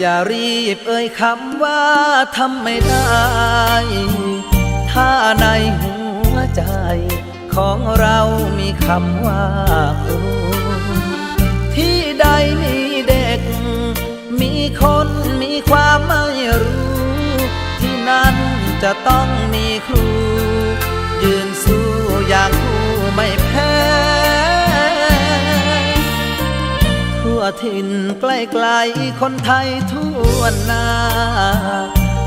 อย่ารีบเอ่ยคำว่าทำไม่ได้ ถ้าในหัวใจ ของเรามีคำว่าครูที่ใดมีเด็ก มีคนมีความไม่รู้ ที่นั่นจะต้องมีครู ถิ่นใกล้ๆคนไทยทั่วหน้า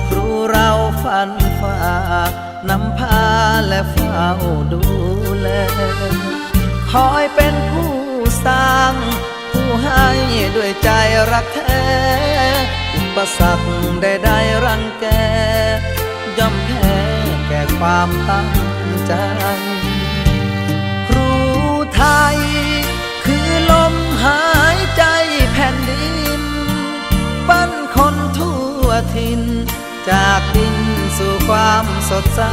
ครูเราฟันฝ่านำพาและเฝ้าดูแล คอยเป็นผู้สร้าง ผู้ให้ด้วยใจรักแท้ อุปสรรคใดๆรังแกย่อมแพ้แก่ความตั้งใจ จากดินสู่ความสดใส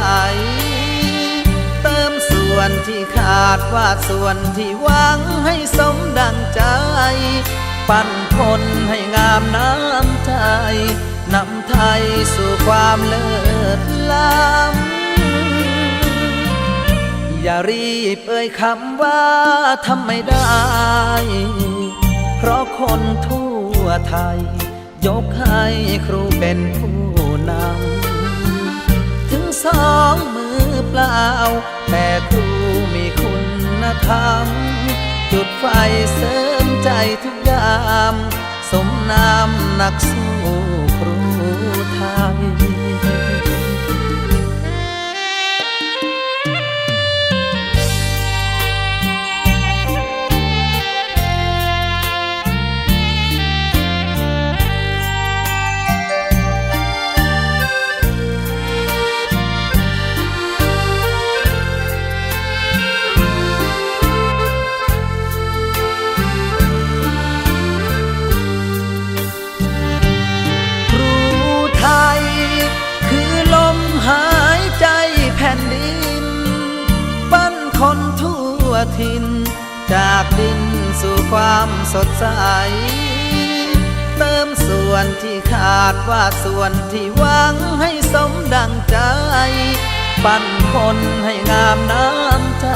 เติมส่วนที่ขาดวาดส่วนที่หวังให้สมดังใจ ปั้นคนให้งามน้ำใจนำไทยสู่ความเลิศล้ำอย่ารีบเอ่ยคำว่าทำไม่ได้ เพราะคนทั่วไทย ยกให้ครูเป็นผู้ นำถึงสองมือเปล่า แต่ครูมีคุณธรรม จุดไฟเสริมใจทุกยาม สมนามนักสู้ครูไทย คนทั่วถิ่นจากดินสู่ความสดใส เติมส่วนที่ขาดว่าส่วนที่หวังให้สมดังใจ ปั้นคนให้งามน้ำใจ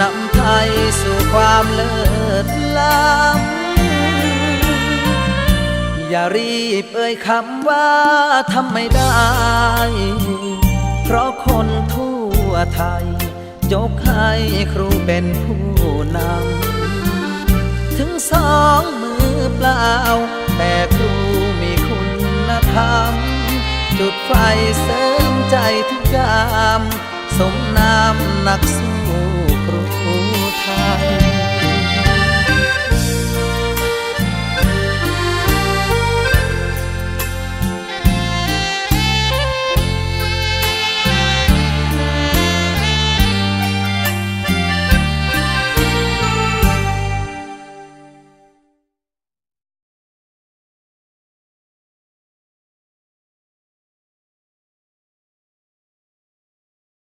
นำไทยสู่ความเลิศล้ำอย่ารีบเอ่ยคำว่าทำไม่ได้ เพราะคนทั่วไทย ยกให้ครูเป็นผู้นำ ถึงสองมือเปล่า แต่ครูมีคุณธรรม จุดไฟเสริมใจทุกยาม สมนามนักสู้